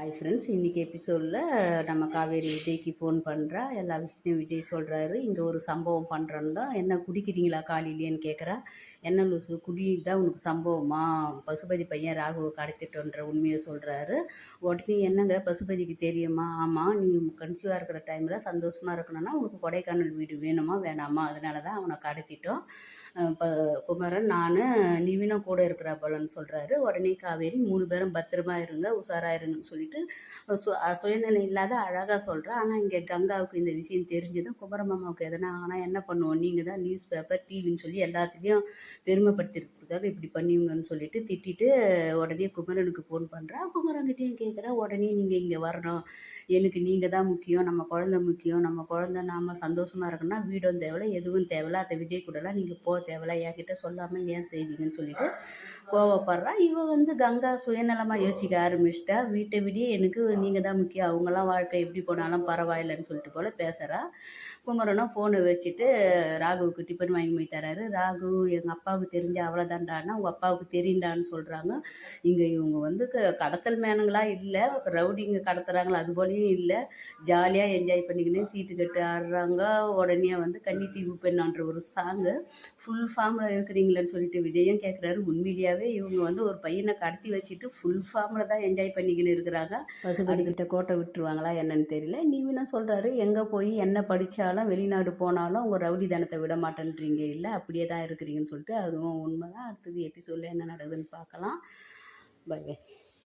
Hi friends இன்றைக்கி எபிசோடில் நம்ம காவேரி விஜய்க்கு ஃபோன் பண்ணுறா எல்லா விஷயத்தையும் விஜய் சொல்கிறாரு இங்கே ஒரு சம்பவம் பண்ணுறோன்னா என்ன குடிக்கிறீங்களா காலையிலேன்னு கேட்குறா என்ன லூசு குடி தான் உனக்கு சம்பவமா? பசுபதி பையன் ராகுவை கடத்திட்டோன்ற உண்மையை சொல்கிறாரு உடனே என்னங்க? பசுபதிக்கு தெரியுமா? ஆமாம் நீ கன்சியூவாக இருக்கிற டைமில் சந்தோஷமாக இருக்கணும்னா உனக்கு கொடைக்கானல் வீடு வேணுமா வேணாமா? அதனால தான் அவனை கடத்திட்டோம். இப்போ குமரன் நான் நிவினும் கூட இருக்கிறா போலன்னு சொல்கிறாரு உடனே காவேரி மூணு பேரும் பத்திரமா இருங்க உஷாராக இருங்கன்னு சொல்லிட்டு சு சுயநிலை இல்லாத அழகாக சொல்கிறா ஆனால் இங்கே கங்காவுக்கு இந்த விஷயம் தெரிஞ்சதும் குமரமாமாவுக்கு எதனா ஆனால் என்ன பண்ணுவோம்? நீங்கள் தான் நியூஸ் பேப்பர் டிவின்னு சொல்லி எல்லாத்துலேயும் அதுக்காக இப்படி பண்ணிவிங்கன்னு சொல்லிட்டு திட்டிட்டு உடனே குமரனுக்கு ஃபோன் பண்ணுறா குமரன்கிட்டையும் கேட்குறா உடனே நீங்கள் இங்கே வரணும். எனக்கு நீங்கள் தான் முக்கியம். நம்ம குழந்த முக்கியம். நம்ம குழந்த நாம் சந்தோஷமாக இருக்கணும்னா வீடும் தேவையில்ல எதுவும் தேவையில்ல. அதை விஜய் கூடலாம் நீங்கள் போக தேவையில்ல. என்கிட்ட சொல்லாமல் ஏன் செய்தீங்கன்னு சொல்லிட்டு கோவப்படுறா. இவன் வந்து கங்கா சுயநலமாக யோசிக்க ஆரம்பிச்சிட்டா. வீட்டை விடியே எனக்கு நீங்கள் தான் முக்கியம். அவங்களாம் வாழ்க்கை எப்படி போனாலும் பரவாயில்லைன்னு சொல்லிட்டு போல் பேசுகிறா குமரனும் ஃபோனை வச்சுட்டு ராகுவுக்கு டிஃபன் வாங்கி போய் தராரு. ராகு எங்கள் அப்பாவுக்கு தெரிஞ்ச அவ்வளோதான்டான்னா உங்கள் அப்பாவுக்கு தெரியுண்டான்னு சொல்கிறாங்க இங்கே இவங்க வந்து க- கடத்தல் மேனுங்களா இல்லை ரவுடிங்க கடத்துகிறாங்களா அது போலையும் இல்லை. ஜாலியாக என்ஜாய் பண்ணிக்கின்னு சீட்டு கட்டு ஆடுறாங்க. உடனே வந்து கன்னித்தீவு பெண்ணான்ற ஒரு சாங்கு ஃபுல் ஃபார்மில் இருக்கிறீங்களேன்னு சொல்லிட்டு விஜயும் கேட்குறாரு உண்மையிலேயாவே இவங்க வந்து ஒரு பையனை கடத்தி வச்சுட்டு ஃபுல் ஃபார்மில் தான் என்ஜாய் பண்ணிக்கின்னு இருக்கிறாங்க. பசுபதி கோட்டை விட்டுருவாங்களா என்னன்னு தெரியல. நீவினும் சொல்கிறாரு எங்கே போய் என்ன படித்தாலும் வெளிநாடு போனாலும் உங்கள் ரவுடி தனத்தை விட மாட்டேன்றீங்க இல்லை அப்படியே தான் இருக்கிறீங்கன்னு சொல்லிட்டு அதுவும் உண்மை தான் அடுத்தது எபிசோடில் என்ன நடக்குதுன்னு பார்க்கலாம். By by